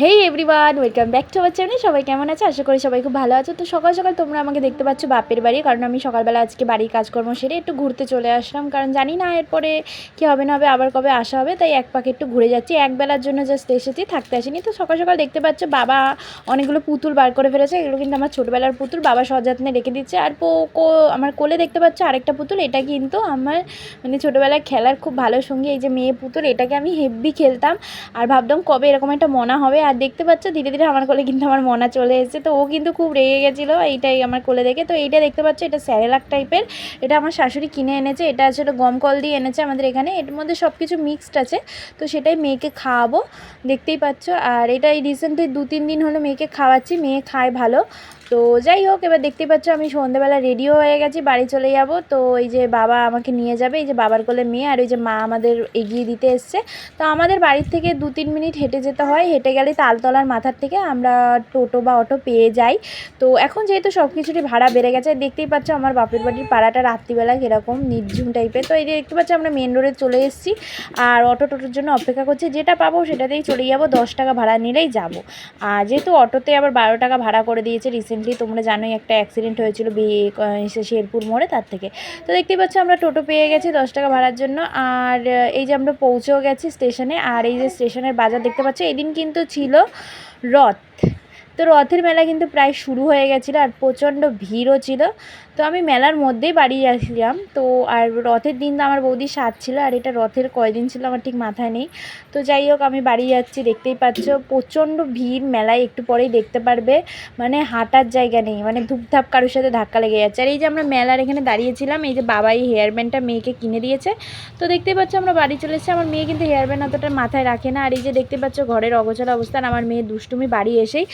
Hey everyone welcome back to our channel সবাই কেমন আছে? আশা করি সবাই খুব ভালো আছো। তো সকাল সকাল তোমরা আমাকে দেখতে পাচ্ছ বাপের বাড়ি, কারণ আমি সকালবেলা আজকে বাড়ির কাজকর্ম সেরে একটু ঘুরতে চলে আসলাম। কারণ জানি না এরপরে কী হবে, না হবে, আবার কবে আসা হবে, তাই এক পাকে একটু ঘুরে যাচ্ছি। এক বেলার জন্য জাস্ট এসেছি, থাকতে আসিনি। তো সকাল সকাল দেখতে পাচ্ছ বাবা অনেকগুলো পুতুল বার করে ফেলেছে। এগুলো কিন্তু আমার ছোটোবেলার পুতুল, বাবা সযত্নে রেখে দিচ্ছে। আর পো, কো, আমার কোলে দেখতে পাচ্ছ আরেকটা পুতুল, এটা কিন্তু আমার মানে ছোটোবেলায় খেলার খুব ভালো সঙ্গী। এই যে মেয়ে পুতুল, এটাকে আমি হেভি খেলতাম। আর ভাবতাম কবে এরকম একটা মনা হবে আর দেখতে পাচ্ছ, ধীরে ধীরে আমার কোলে কিন্তু আমার মনা চলে এসেছে। তো ও কিন্তু খুব রেগে গেছিল, এইটাই আমার কোলে দেখে। তো এইটা দেখতে পাচ্ছ, এটা স্যারেলাক টাইপের। এটা আমার শাশুড়ি কিনে এনেছে, এটা আসলে গম কল দিয়ে এনেছে আমাদের এখানে। এর মধ্যে সব কিছু মিক্সড আছে, তো সেটাই মেয়েকে খাওয়াবো। দেখতেই পাচ্ছ, আর এটা এই রিসেন্টলি দু তিন দিন হলো মেয়েকে খাওয়াচ্ছি, মেয়ে খায় ভালো। তো যাই হোক, এবার দেখতেই পাচ্ছ আমি সন্ধ্যেবেলা রেডিও হয়ে গেছি, বাড়ি চলে যাব। তো এই যে বাবা আমাকে নিয়ে যাবে, এই যে বাবার কোলে মেয়ে আর ওই যে মা আমাদের এগিয়ে দিতে এসছে। তো আমাদের বাড়ির থেকে দু তিন মিনিট হেঁটে যেতে হয়, হেঁটে গেলে তালতলার মাথার থেকে আমরা টোটো বা অটো পেয়ে যাই। তো এখন যেহেতু সব কিছুরই ভাড়া বেড়ে গেছে, দেখতেই পাচ্ছ আমার বাপের বাড়ির পাড়াটা রাত্রিবেলা কীরকম নির্ঝুম টাইপের তো এই যে দেখতে পাচ্ছ আমরা মেন রোডে চলে এসেছি আর অটো টোটোর জন্য অপেক্ষা করছি। যেটা পাবো সেটাতেই চলে যাব, দশ টাকা ভাড়া নিলেই যাব। আর যেহেতু অটোতে আবার বারো টাকা ভাড়া করে দিয়েছে রিসেন্টলি তোমরা জানোই একটা অ্যাক্সিডেন্ট হয়েছিল শেরপুর মোড়ে তার থেকে। তো দেখতেই পাচ্ছ আমরা টোটো পেয়ে গেছি দশ টাকা ভাড়ার জন্য। আর এই যে আমরা পৌঁছেও গেছি স্টেশনে আর এই যে স্টেশনের বাজার দেখতে পাচ্ছ, এদিন কিন্তু ছিল রথ। তো রথের মেলা কিন্তু প্রায় শুরু হয়ে গেছিল আর প্রচণ্ড ভিড়ও ছিল। তো আমি মেলার মধ্যেই বাড়ি যাচ্ছিলাম তো আর রথের দিন তো আমার বৌদি সাত ছিল, আর এটা রথের কয়দিন ছিল আমার ঠিক মাথায় নেই। তো যাই হোক, আমি বাড়ি যাচ্ছি, দেখতেই পাচ্ছ প্রচণ্ড ভিড় মেলায়, একটু পরেই দেখতে পারবে। মানে হাঁটার জায়গা নেই মানে ধূপধাপ কারোর সাথে ধাক্কা লেগে যাচ্ছে। আর এই যে আমরা মেলার এখানে দাঁড়িয়েছিলাম, এই যে বাবা এই হেয়ার ব্যান্ডটা মেয়েকে কিনে দিয়েছে। তো দেখতেই পাচ্ছ আমরা বাড়ি চলে এসেছি, আমার মেয়ে কিন্তু হেয়ার ব্যান্ড অতটা মাথায় রাখে না। আর এই যে দেখতে পাচ্ছ ঘরের অগোছালো অবস্থান আমার মেয়ে দুষ্টুমি বাড়ি এসেই।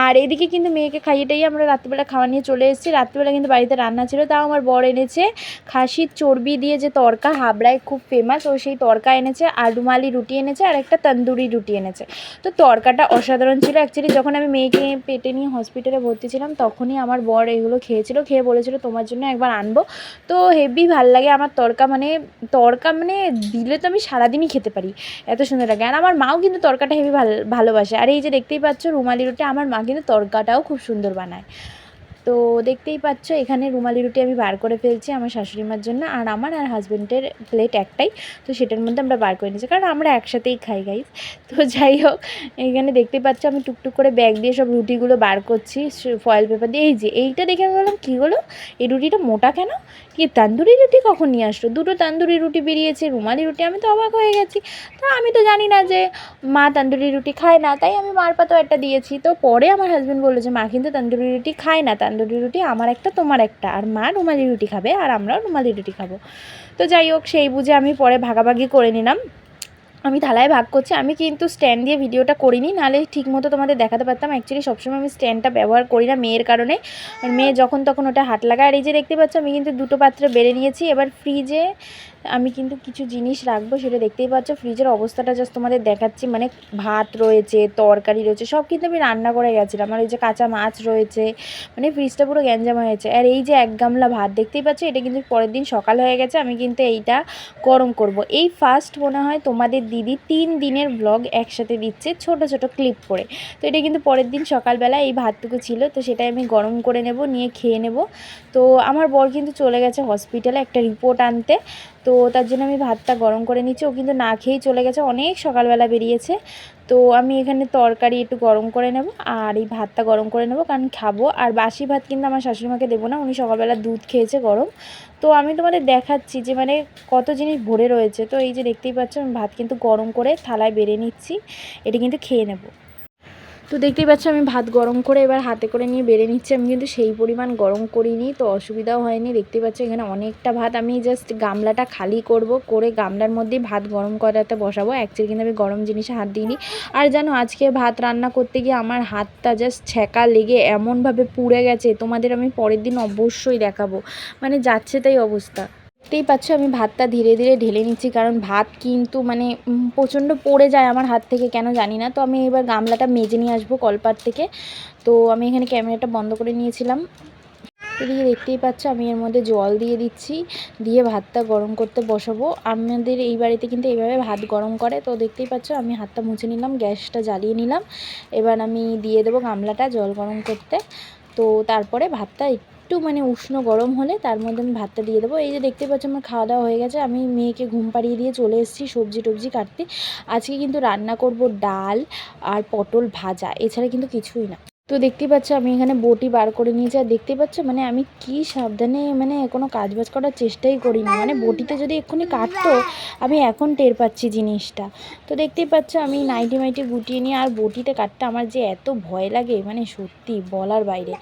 আর এদিকে কিন্তু মেয়েকে খাইয়েটাই আমরা রাত্রিবেলা খাওয়া নিয়ে চলে এসেছি। রাত্রিবেলা কিন্তু বাড়িতে রান্না ছিল, তাও আমার বর এনেছে। খাসির চর্বি দিয়ে যে তরকা, হাবড়ায় খুব ফেমাস ও সেই তরকা এনেছে আর রুমালি রুটি এনেছে, আর একটা তন্দুরি রুটি এনেছে। তো তরকাটা অসাধারণ ছিল। অ্যাকচুয়ালি যখন আমি মেয়েকে পেটে নিয়ে হসপিটালে ভর্তি ছিলাম, তখনই আমার বর এগুলো খেয়েছিল, খেয়ে বলেছিল, তোমার জন্য একবার আনব। তো হেভি ভালো লাগে আমার তরকা মানে তরকা মানে দিলে তো আমি সারাদিনই খেতে পারি, এত সুন্দর লাগে। আর আমার মাও কিন্তু তরকাটা হেভি ভালো, ভালোবাসে। আর এই যে দেখতেই পাচ্ছ, রুমালি রুটি, আমার মা কিন্তু তরকাটাও খুব সুন্দর বানায়। তো দেখতেই পাচ্ছ, এখানে রুমালি রুটি আমি বার করে ফেলছি আমার শাশুড়ি মার জন্য আর আমার আর হাজব্যান্ডের প্লেট একটাই, তো সেটার মধ্যে আমরা বার করে নিয়েছি। কারণ আমরা একসাথেই খাই গাইজ তো যাই হোক, এখানে দেখতেই পাচ্ছ আমি টুকটুক করে ব্যাগ দিয়ে সব রুটিগুলো বার করছি ফয়েল পেপার দিয়ে। এই যে, এইটা দেখে আমি বললাম, কী হলো? এই রুটিটা মোটা কেন? কি তান্দুরি রুটি কখন নিয়ে আসলো? দুটো তান্দুরি রুটি বেরিয়েছে, রুমালি রুটি, আমি তো অবাক হয়ে গেছি। তো আমি তো জানি না যে মা তান্দুরি রুটি খায় না, তাই আমি মার পাতেও একটা দিয়েছি। তো পরে আমার হাজব্যান্ড বলল যে, মা, কিন্তু তান্দুরি রুটি খায় না। তান্দুরি রুটি আমার একটা, তোমার একটা। আর মা রুমালি রুটি খাবে, আর আমরাও রুমালি রুটি খাব। তো যাই হোক, সেই বুঝে আমি পরে ভাগাভাগি করে নিলাম। আমি থালায় ভাগ করছি। আমি কিন্তু স্ট্যান্ড দিয়ে ভিডিওটা করিনি, নাহলে ঠিকমতো তোমাদের দেখাতে পারতাম। অ্যাকচুয়ালি সবসময় আমি স্ট্যান্ডটা ব্যবহার করি না মেয়ের কারণে। মেয়ে যখন তখন ওটা হাত লাগায়। আর এই যে দেখতে পাচ্ছ, আমি কিন্তু দুটো পাত্র বেড়ে নিয়েছি। এবার ফ্রিজে আমি কিন্তু কিছু জিনিস রাখব, সেটা দেখতেই পাচ্ছ, ফ্রিজের অবস্থাটা জাস্ট তোমাদের দেখাচ্ছি মানে ভাত রয়েছে, তরকারি রয়েছে, সব কিন্তু আমি রান্না করে গেছিলাম, আর ওই যে কাঁচা মাছ রয়েছে মানে ফ্রিজটা পুরো গ্যাঞ্জাম হয়েছে আর এই যে এক গামলা ভাত, দেখতেই পাচ্ছ, এটা কিন্তু পরের দিন সকাল হয়ে গেছে, আমি কিন্তু এইটা গরম করব। এই ফার্স্ট মনে হয় তোমাদের দিদি তিন দিনের ব্লগ একসাথে দিচ্ছে, ছোট ছোট ক্লিপ করে, তো এটা কিন্তু পরের দিন সকালবেলা এই ভাতটুকু ছিল, তো সেটাই আমি গরম করে নেব, নিয়ে খেয়ে নেব, তো আমার বর কিন্তু চলে গেছে হসপিটালে একটা রিপোর্ট আনতে তো তার জন্য আমি ভাতটা গরম করে নিচ্ছি ও কিন্তু না খেয়েই চলে গেছে। অনেক সকালবেলা বেরিয়েছে। তো আমি এখানে তরকারি একটু গরম করে নেব আর এই ভাতটা গরম করে নেব কারণ খাব। আর বাসি ভাত কিন্তু আমার শাশুড়িমাকে দেবো না। উনি সকালবেলা দুধ খেয়েছে গরম। তো আমি তোমাদের দেখাচ্ছি যে মানে কত জিনিস ভরে রয়েছে। তো এই যে দেখতেই পাচ্ছ, আমি ভাত কিন্তু গরম করে থালায় বেড়ে নিচ্ছি। এটা কিন্তু খেয়ে নেব। তো দেখতেই পাচ্ছ আমি ভাত গরম করে এবার হাতে করে নিয়ে বেড়ে নিচ্ছি। আমি কিন্তু সেই পরিমাণ গরম করিনি, তো অসুবিধাও হয়নি। দেখতেই পাচ্ছ এখানে অনেকটা ভাত। আমি জাস্ট গামলাটা খালি করব, করে গামলার মধ্যেই ভাত গরম করাতে বসাবো। অ্যাকচুয়ালি কিন্তু আমি গরম জিনিসে হাত দিইনি। আর জানো, আজকে ভাত রান্না করতে গিয়ে আমার হাতটা জাস্ট ছ্যাঁকা লেগে এমনভাবে পুড়ে গেছে। তোমাদের আমি পরের দিন অবশ্যই দেখাবো। মানে যাচ্ছে তাই অবস্থা। দেখতেই পাচ্ছ, আমি ভাতটা ধীরে ধীরে ঢেলে নিচ্ছি, কারণ ভাত কিন্তু মানে প্রচণ্ড পড়ে যায় আমার হাত থেকে, কেন জানি না। তো আমি এবার গামলাটা মেজে নিয়ে আসব কলপার থেকে। তো আমি এখানে ক্যামেরাটা বন্ধ করে নিয়েছিলাম। এদিকে দেখতেই পাচ্ছ, আমি এর মধ্যে জল দিয়ে দিচ্ছি, দিয়ে ভাতটা গরম করতে বসাবো। আমাদের এই বাড়িতে কিন্তু এইভাবে ভাত গরম করে। তো দেখতেই পাচ্ছ, আমি হাতটা মুছে নিলাম, গ্যাসটা জ্বালিয়ে নিলাম। এবার আমি দিয়ে দেবো গামলাটা জল গরম করতে। তো তারপরে ভাতটা একটু মানে উষ্ণ গরম হলে তার মধ্যে আমি ভাতটা দিয়ে দেবো। এই যে দেখতে পাচ্ছ আমার খাওয়া দাওয়া হয়ে গেছে। আমি মেয়েকে ঘুম পাড়িয়ে দিয়ে চলে এসেছি সবজি টবজি কাটতে। আজকে কিন্তু রান্না করব ডাল আর পটল ভাজা। এছাড়া কিন্তু কিছুই না। তো দেখতেই পাচ্ছ, আমি এখানে বটি বার করে নিয়েছি। আর দেখতেই পাচ্ছ মানে আমি কি সাবধানে মানে কোনো কাজ বাজ করার চেষ্টাই করি না। মানে বটিতে যদি এক্ষুনি কাটতো, আমি এখন টের পাচ্ছি জিনিসটা। তো দেখতেই পাচ্ছ, আমি নাইটি মাইটি গুটিয়ে নিয়ে আর বটিতে কাটতে আমার যে এত ভয় লাগে মানে সত্যি বলার বাইরে।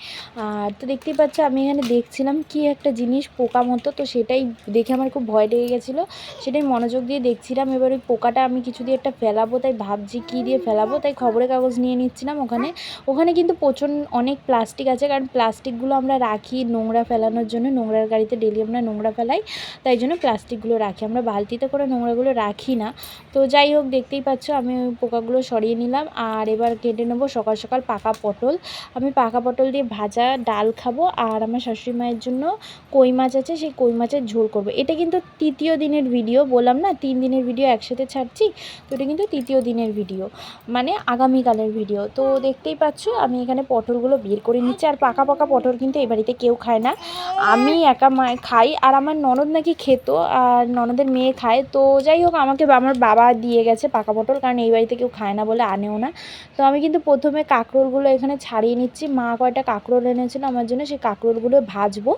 আর তো দেখতেই পাচ্ছ, আমি এখানে দেখছিলাম কি একটা জিনিস পোকা মতো, তো সেটাই দেখে আমার খুব ভয় লেগে গেছিল। সেটাই মনোযোগ দিয়ে দেখছিলাম। এবার ওই পোকাটা আমি কিছু দিয়ে একটা ফেলাবো, তাই ভাবছি কী দিয়ে ফেলাবো, তাই খবরের কাগজ নিয়ে নিচ্ছিলাম ওখানে। ওখানে কিন্তু প্রচণ্ড অনেক প্লাস্টিক আছে। কারণ প্লাস্টিকগুলো আমরা রাখি নোংরা ফেলানোর জন্য। নোংরার গাড়িতে ডেলি আমরা নোংরা ফেলাই। তাই জন্য প্লাস্টিকগুলো রাখি। আমরা বালতিতে করে নোংরাগুলো রাখি না। তো যাই হোক, দেখতেই পাচ্ছ, আমি ওই পোকাগুলো সরিয়ে নিলাম। আর এবার কেটে নেব সকাল সকাল পাকা পটল। আমি পাকা পটল দিয়ে ভাজা ডাল খাব। আর আমার শাশুড়ি মায়ের জন্য কই মাছ আছে, সেই কই মাছের ঝোল করব। এটা কিন্তু তৃতীয় দিনের ভিডিও বললাম না, তিন দিনের ভিডিও একসাথে ছাড়ছি। তো এটা কিন্তু তৃতীয় দিনের ভিডিও মানে আগামীকালের ভিডিও তো দেখতেই পাচ্ছ, আমি এখানে পটলগুলো বের করে নিচ্ছে আর পাকা পাকা পটল কিন্তু এই বাড়িতে কেউ খায় না। আমি একা খাই আর আমার ননদ নাকি খেত আর ননদের মেয়ে খায়। তো যাই হোক, আমাকে আমার বাবা দিয়ে গেছে পাকা পটল কারণ এই বাড়িতে কেউ খায় না বলে আনেও না। তো আমি কিন্তু প্রথমে কাঁকরোলগুলো এখানে ছাড়িয়ে নিচ্ছি। মা কয়টা কাঁকরোল এনেছিল আমার জন্য সেই কাঁকরোলগুলো ভাজবো।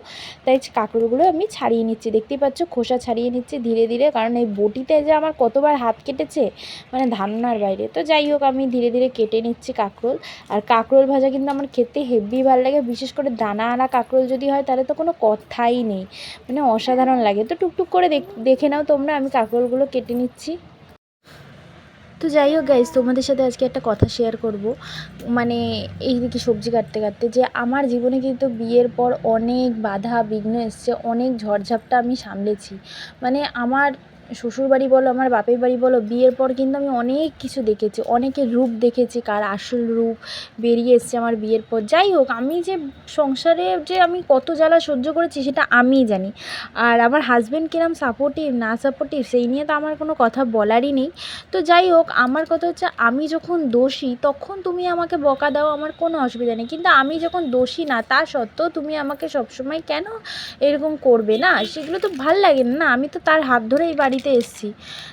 তাই কাঁকরোলগুলো আমি ছাড়িয়ে নিচ্ছি। দেখতেই পাচ্ছ খোসা ছাড়িয়ে নিচ্ছি ধীরে ধীরে কারণ এই বটিতে যে আমার কতবার হাত কেটেছে মানে ধারণার বাইরে। তো যাই হোক, আমি ধীরে ধীরে কেটে নিচ্ছি কাঁকরোল। আর কাঁকরোল ভাজা কিন্তু আমার খেতে হেভি ভালো লাগে, বিশেষ করে দানা আনা কাঁকরোল যদি হয় তাহলে তো কোনো কথাই নেই। মানে অসাধারণ লাগে। তো টুকটুক করে দেখে নাও তোমরা, আমি কাঁকরোলগুলো কেটে নিচ্ছি। তো যাই হোক গাইজ তোমাদের সাথে আজকে একটা কথা শেয়ার করব। মানে এইদিকে সবজি কাটতে কাটতে, যে আমার জীবনে কিন্তু বিয়ের পর অনেক বাধা বিঘ্ন এসছে, অনেক ঝড়ঝাপটা আমি সামলেছি। মানে আমার শ্বশুরবাড়ি বলো, আমার বাপের বাড়ি বলো, বিয়ের পর কিন্তু আমি অনেক কিছু দেখেছি, অনেকের রূপ দেখেছি, কার আসল রূপ বেরিয়ে এসছে আমার বিয়ের পর। যাই হোক, আমি যে সংসারে যে আমি কত জ্বালা সহ্য করেছি সেটা আমিই জানি। আর আমার হাজব্যান্ড কিরম সাপোর্টিভ না সাপোর্টিভ সেই নিয়ে তো আমার কোনো কথা বলারই নেই। তো যাই হোক, আমার কথা হচ্ছে আমি যখন দোষী, তখন তুমি আমাকে বকা দাও, আমার কোনো অসুবিধা নেই। কিন্তু আমি যখন দোষী না, তা সত্ত্বেও তুমি আমাকে সবসময় কেন এরকম করবে না? সেগুলো তো ভালো লাগে না আমি তো তার হাত ধরেই এই বাড়িতে এসেছি।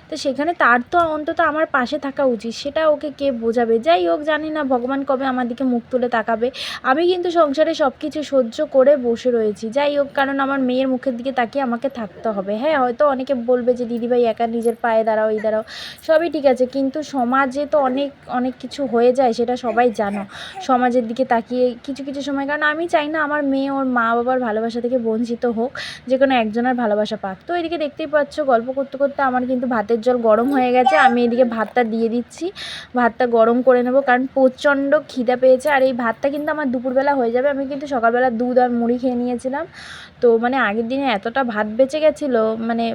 তো সেখানে তার তো অন্তত আমার পাশে থাকা উচিত। সেটা ওকে কে বোঝাবে? যাই হোক, জানি না, ভগবান কবে আমার দিকে মুখ তুলে তাকাবে। আমি কিন্তু সংসারে সব কিছু সহ্য করে বসে রয়েছি। যাই হোক, কারণ আমার মেয়ের মুখের দিকে তাকিয়ে আমাকে থাকতে হবে। হ্যাঁ হয়তো অনেকে বলবে যে দিদিভাই একা নিজের পায়ে দাঁড়াও, এই দাঁড়াও। সবই ঠিক আছে, কিন্তু সমাজে তো অনেক অনেক কিছু হয়ে যায়, সেটা সবাই জানো। সমাজের দিকে তাকিয়ে কিছু কিছু সময়, কারণ আমি চাই না আমার মেয়ে ওর মা বাবার ভালোবাসা থেকে বঞ্চিত হোক, যে কোনো একজনের ভালোবাসা পাক। তো এদিকে দেখতেই পাচ্ছ, গল্প করতে করতে করতে আমার কিন্তু ভাতের জল গরম হয়ে গেছে। আমি এদিকে ভাতটা দিয়ে দিচ্ছি। ভাতটা গরম করে নেব কারণ প্রচণ্ড খিদা পেয়েছে। আর এই ভাতটা কিন্তু আমার দুপুরবেলা হয়ে যাবে। আমি কিন্তু সকালবেলা দুধ আর মুড়ি খেয়ে নিয়েছিলাম। তো মানে আগের দিনে এতটা ভাত বেঁচে গেছিল মানে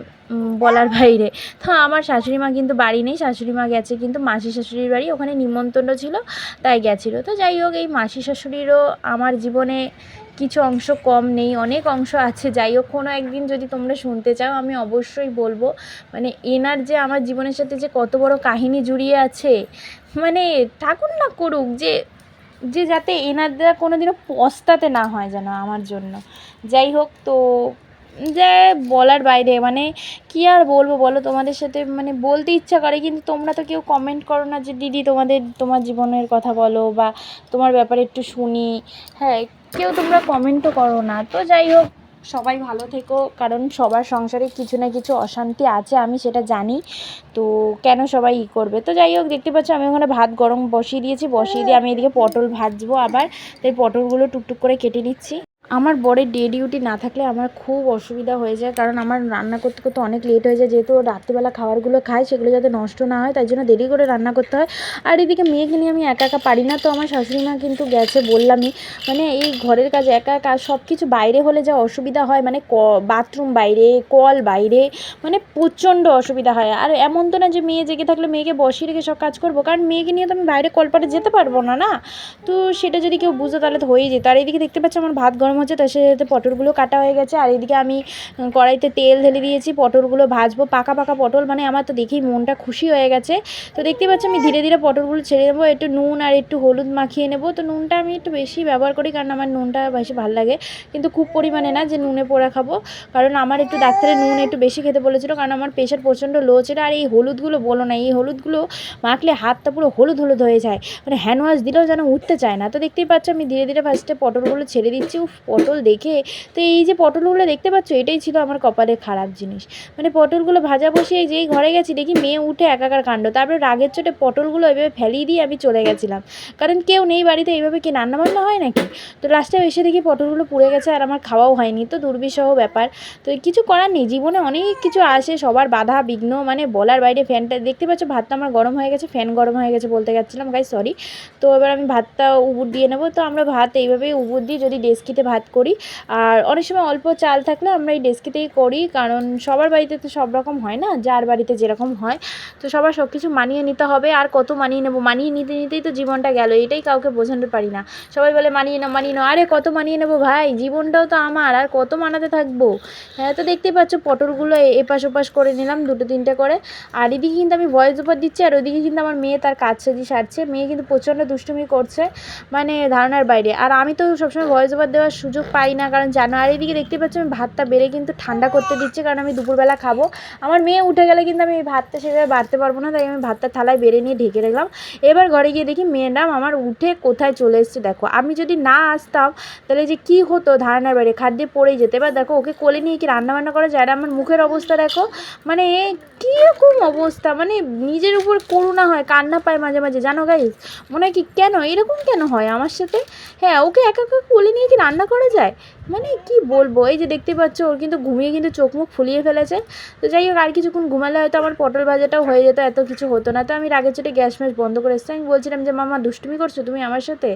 বলার বাইরে। তো আমার শাশুড়ি মা কিন্তু বাড়ি নেই। শাশুড়ি মা গেছে কিন্তু মাসি শাশুড়ির বাড়ি। ওখানে নিমন্ত্রণ ছিল, তাই গেছিল। তো যাই হোক, এই মাসি শাশুড়িরও আমার জীবনে কিছু অংশ কম নেই, অনেক অংশ আছে। যাই হোক, কোনো একদিন যদি তোমরা শুনতে চাও, আমি অবশ্যই বলব মানে এনার যে আমার জীবনের সাথে যে কত বড় কাহিনী জুড়িয়ে আছে মানে ঠাকুর না করুক, যে যে যাতে এনার দ্বারা কোনো দিনও পস্তাতে না হয় যেন আমার জন্য। যাই হোক, তো যে বলার বাইরে মানে কী আর বলব বলো, তোমাদের সাথে মানে বলতে ইচ্ছা করে, কিন্তু তোমরা তো কেউ কমেন্ট করো না যে, দিদি, তোমাদের, তোমার জীবনের কথা বলো বা তোমার ব্যাপারে একটু শুনি। হ্যাঁ কেউ তোমরা কমেন্টও করো না। তো যাই হোক, সবাই ভালো থেকো, কারণ সবার সংসারে কিছু না কিছু অশান্তি আছে, আমি সেটা জানি। তো কেন সবাই ই করবে? তো যাই হোক, দেখতে পাচ্ছ আমি ওখানে ভাত গরম বসিয়ে দিয়েছি, বসিয়ে দিয়ে আমি এদিকে পটল ভাজবো আবার। তাই পটলগুলো টুকটুক করে কেটে নিচ্ছি। আমার বরের ডে ডিউটি না থাকলে আমার খুব অসুবিধা হয়ে যায়, কারণ আমার রান্না করতে করতে অনেক লেট হয়ে যায়, যেহেতু রাত্রিবেলা খাবারগুলো খায়, সেগুলো যাতে নষ্ট না হয়, তাই জন্য দেরি করে রান্না করতে হয়। আর এদিকে মেয়েকে নিয়ে আমি একা একা পারি না, তো আমার শাশুড়ি মা কিন্তু গেছে বললামই। মানে এই ঘরের কাজ একা একা সব কিছু বাইরে হলে যা অসুবিধা হয় মানে ক বাথরুম বাইরে, কল বাইরে মানে প্রচণ্ড অসুবিধা হয়। আর এমন তো না যে মেয়ে জেগে থাকলে মেয়েকে বসিয়ে রেখে সব কাজ করব, কারণ মেয়েকে নিয়ে তো আমি বাইরে কলপাটে যেতে পারব না না? তো সেটা যদি কেউ বুঝতো তাহলে তো হয়েই যেত। আর এদিকে দেখতে পাচ্ছ আমার ভাত গরম হচ্ছে সাথে সাথে পটলগুলো কাটা হয়ে গেছে। আর এদিকে আমি কড়াইতে তেল ঢেলে দিয়েছি পটলগুলো ভাজবো পাকা পাকা পটল। মানে আমার তো দেখেই মনটা খুশি হয়ে গেছে। তো দেখতে পাচ্ছি আমি ধীরে ধীরে পটলগুলো ছেড়ে দেবো। একটু নুন আর একটু হলুদ মাখিয়ে নেব। তো নুনটা আমি একটু বেশি ব্যবহার করি কারণ আমার নুনটা বেশি ভালো লাগে। কিন্তু খুব পরিমাণে না যে নুনে পোড়া খাব। কারণ আমার একটু ডাক্তারের নুন একটু বেশি খেতে বলেছিল কারণ আমার প্রেশার প্রচণ্ড লো ছিল। আর এই হলুদগুলো বলো না এই হলুদগুলো মাখলে হাতটা পুরো হলুদ হলুদ হয়ে যায়। মানে হ্যান্ড ওয়াশ দিলেও যেন উঠতে চায় না। তো দেখতেই পাচ্ছ আমি ধীরে ধীরে ফার্স্টে পটলগুলো ছেড়ে দিচ্ছি। উফ, পটল দেখে, তো এই যে পটলগুলো দেখতে পাচ্ছ, এটাই ছিল আমার কপালে খারাপ জিনিস। মানে পটলগুলো ভাজা বসিয়ে যেই ঘরে গেছি, দেখি মেয়ে উঠে একাকার কাণ্ড। তারপরে রাগের চোটে পটলগুলো এভাবে ফেলিয়ে দিয়ে আমি চলে গেছিলাম। কারণ কেউ নেই বাড়িতে এইভাবে কি রান্না বান্না হয় নাকি? তো লাস্টে এসে দেখি পটলগুলো পুড়ে গেছে আর আমার খাওয়াও হয়নি। তো দুর্বিষহ ব্যাপার। তো কিছু করার নেই, জীবনে অনেক কিছু আসে, সবার বাধা, বিঘ্ন মানে বলার বাইরে ফ্যানটা দেখতে পাচ্ছ ভাতটা আমার গরম হয়ে গেছে ফ্যান গরম হয়ে গেছে বলতে যাচ্ছিলাম গাই সরি তো এবার আমি ভাতটা উবুর দিয়ে নেব। তো আমরা ভাত এইভাবেই উবুর দিই, যদি ডেস্কিতে ভাত করি। আর অনেক সময় অল্প চাল থাকলে আমরা এই ডেস্কিতেই করি, কারণ সবার বাড়িতে তো সব রকম হয় না, যার বাড়িতে যেরকম হয়। তো সবার সব কিছু মানিয়ে নিতে হবে, আর কত মানিয়ে নেব? মানিয়ে নিতে নিতেই তো জীবনটা গেল, এটাই কাউকে বোঝাতে পারি না। সবাই বলে, মানিয়ে নাও মানিয়ে নাও। আরে, কত মানিয়ে নেব ভাই? জীবনটাও তো আমার, আর কত মানাতে থাকব? হ্যাঁ তো দেখতেই পাচ্ছ, পটলগুলো এপাশ ওপাশ করে নিলাম, দুটো তিনটে করে। আর এদিকে কিন্তু আমি ভয়েস ওভার দিচ্ছি, আর ওদিকে কিন্তু আমার মেয়ে তার কাজ সাজি সারছে। মেয়ে কিন্তু প্রচণ্ড দুষ্টুমি করছে মানে ধারণার বাইরে। আর আমি তো সবসময় ভয়েস ওভার দেওয়ার সুযোগ পাই না, কারণ জানো দিকে দেখতে পাচ্ছ আমি ভাতটা বেড়ে কিন্তু ঠান্ডা করতে দিচ্ছি, কারণ আমি দুপুরবেলা খাব। আমার মেয়ে উঠে গেলে কিন্তু আমি ভাতটা সেভাবে বাড়তে পারব না, তাই আমি ভাতটা থালায় বেড়ে নিয়ে ঢেকে রাখলাম। এবার ঘরে গিয়ে দেখি মেয়েরাম আমার উঠে কোথায় চলে এসছে, দেখো। আমি যদি না আসতাম, তাহলে যে কি হতো ধারণার বাইরে খাদ্যে পড়েই যেতে। এবার দেখো, ওকে কোলে নিয়ে কি রান্নাবান্না করা যায়? আমার মুখের অবস্থা দেখো মানে কীরকম অবস্থা মানে নিজের উপর করুণা হয়, কান্না পায় মাঝে মাঝে, জানো গাইস মনে হয় কি কেন? এরকম কেন হয় আমার সাথে? হ্যাঁ ওকে একা একা কোলে নিয়ে কি রান্না করা যায়? মানে কি বলব? এই যে দেখতে পাচ্ছ, ওর কিন্তু ঘুমিয়ে কিন্তু চোখ মুখ ফুলিয়ে ফেলেছে। তো যাই হোক, আর কিছুক্ষণ ঘুমালে হয়তো আমার পটল ভাজাটাও হয়ে যেত, এত কিছু হতো না। তো আমি রাগের চোটে গ্যাস ম্যাস বন্ধ করে এসেছি। আমি বলছিলাম যে, মামা, দুষ্টুমি করছ তুমি আমার সাথে?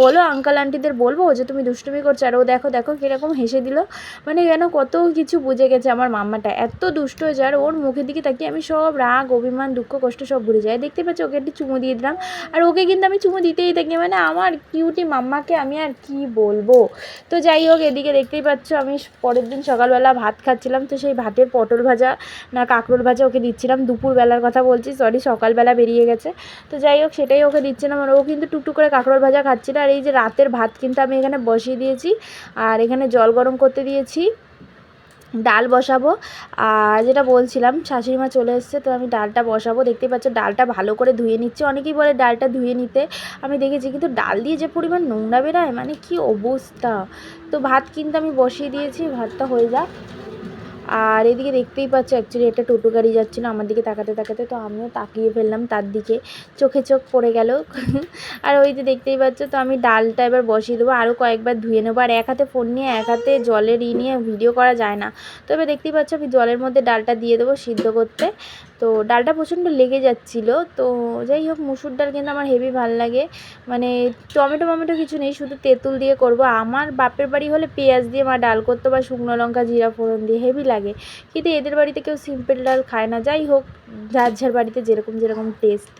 বলো আঙ্কাল আন্টিদের বলব যে, তুমি দুষ্টুমি করছ? আর ও দেখো দেখো কীরকম হেসে দিল। মানে যেন কত কিছু বুঝে গেছে আমার মাম্মাটা এত দুষ্ট হয়ে যায়, আর ওর মুখের দিকে তাকিয়ে আমি সব রাগ, অভিমান, দুঃখ, কষ্ট সব ভুলে যাই। দেখতে পাচ্ছি, ওকে একটু চুমু দিয়ে দিলাম। আর ওকে কিন্তু আমি চুমু দিতেই থাকি। মানে আমার কিউটি মাম্মাকে আমি আর কি বলব? তো যাই হোক, এদিকে দেখতেই পাচ্ছ, আমি পরের দিন সকালবেলা ভাত খাচ্ছিলাম, তো সেই ভাতের পটল ভাজা না কাঁকরোল ভাজা ওকে দিচ্ছিলাম। দুপুরবেলার কথা বলছি সরি সকালবেলা বেরিয়ে গেছে। তো যাই হোক, সেটাই ওকে দিচ্ছিলাম আর ও কিন্তু টুকটুক করে কাঁকরোল ভাজা খাচ্ছিল। আর এই যে রাতের ভাত কিন্তু আমি এখানে বসিয়ে দিয়েছি, আর এখানে জল গরম করতে দিয়েছি। ডাল বসাবো। আর যেটা বলছিলাম শাশুড়ি মা চলে এসছে, তো আমি ডালটা বসাবো। দেখতে পাচ্ছ, ডালটা ভালো করে ধুয়ে নিচ্ছে। অনেকেই বলে ডালটা ধুয়ে নিতে। আমি দেখেছি, কিন্তু ডাল দিয়ে যে পরিমাণ নোংরা বেরোয় মানে কি অবস্থা? তো ভাত কিন্তু আমি বসিয়ে দিয়েছি, ভাতটা হয়ে যাক। আর এদিকে দেখতেই পাচ্ছ অ্যাকচুয়ালি একটা টোটো গাড়ি যাচ্ছিল আমার দিকে তাকাতে তাকাতে, তো আমিও তাকিয়ে ফেললাম তার দিকে। চোখে চোখ পড়ে গেল। আর ওই যে দেখতেই পাচ্ছ, তো আমি ডালটা এবার বসিয়ে দেবো আরও কয়েকবার ধুয়ে নেব। আর এক হাতে ফোন নিয়ে, এক হাতে জলের ই নিয়ে ভিডিও করা যায় না। তো এবার দেখতেই পাচ্ছ, আমি জলের মধ্যে ডালটা দিয়ে দেবো সিদ্ধ করতে। তো ডালটা প্রচণ্ড লেগে যাচ্ছিল। তো যাই হোক, মুসুর ডাল কিন্তু আমার হেভি ভালো লাগে। মানে টমেটো টমেটো কিছু নেই, শুধু তেঁতুল দিয়ে করব। আমার বাপের বাড়ি হলে পেঁয়াজ দিয়ে মা ডাল করতো বা শুকনো লঙ্কা, জিরা ফোড়ন দিয়ে, হেভি লাগে। কিন্তু এদের বাড়িতে কেউ সিম্পল ডাল খায় না। যাই হোক, যার যার বাড়িতে যেরকম যেরকম টেস্ট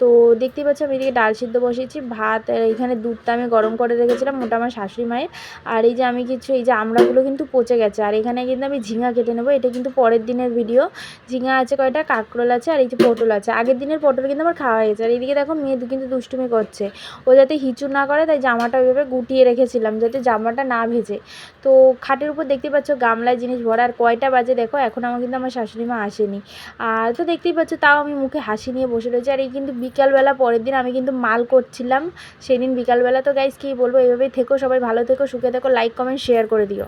তো দেখতেই পাচ্ছি আমি এদিকে ডাল সিদ্ধ বসিয়েছি। ভাত এখানে দুধটা আমি গরম করে রেখেছিলাম মোটা আমার শাশুড়ি মায়ের। আর এই যে আমি কিছু, এই যে আমড়াগুলো কিন্তু পচে গেছে। আর এখানে কিন্তু আমি ঝিঙা কেটে নেব। এটা কিন্তু পরের দিনের ভিডিও ঝিঙা আছে কয়টা? কাঁকরোল আছে আর এই যে পটল আছে। আগের দিনের পটল কিন্তু আমার খাওয়া হয়ে গেছে। আর এদিকে দেখো মেয়ে কিন্তু দুষ্টুমি করছে। ও যাতে হিচু না করে, তাই জামাটা ওইভাবে গুটিয়ে রেখেছিলাম যাতে জামাটা না ভেজে। তো খাটের উপর দেখতে পাচ্ছ গামলায় জিনিস ভরা। আর কয়টা বাজে দেখো, এখন আমার কিন্তু আমার শাশুড়ি মা আসেনি। আর তো দেখতেই পাচ্ছ তাও আমি মুখে হাসি নিয়ে বসে রয়েছি। আর এই কিন্তু বিকালবেলা পরের দিন আমি কিন্তু মাল করছিলাম। সেদিন বিকালবেলা তো গাইজ কি বলব? এইভাবেই থেকো, সবাই ভালো থেকো, সুখে থেকো লাইক কমেন্ট শেয়ার করে দিও।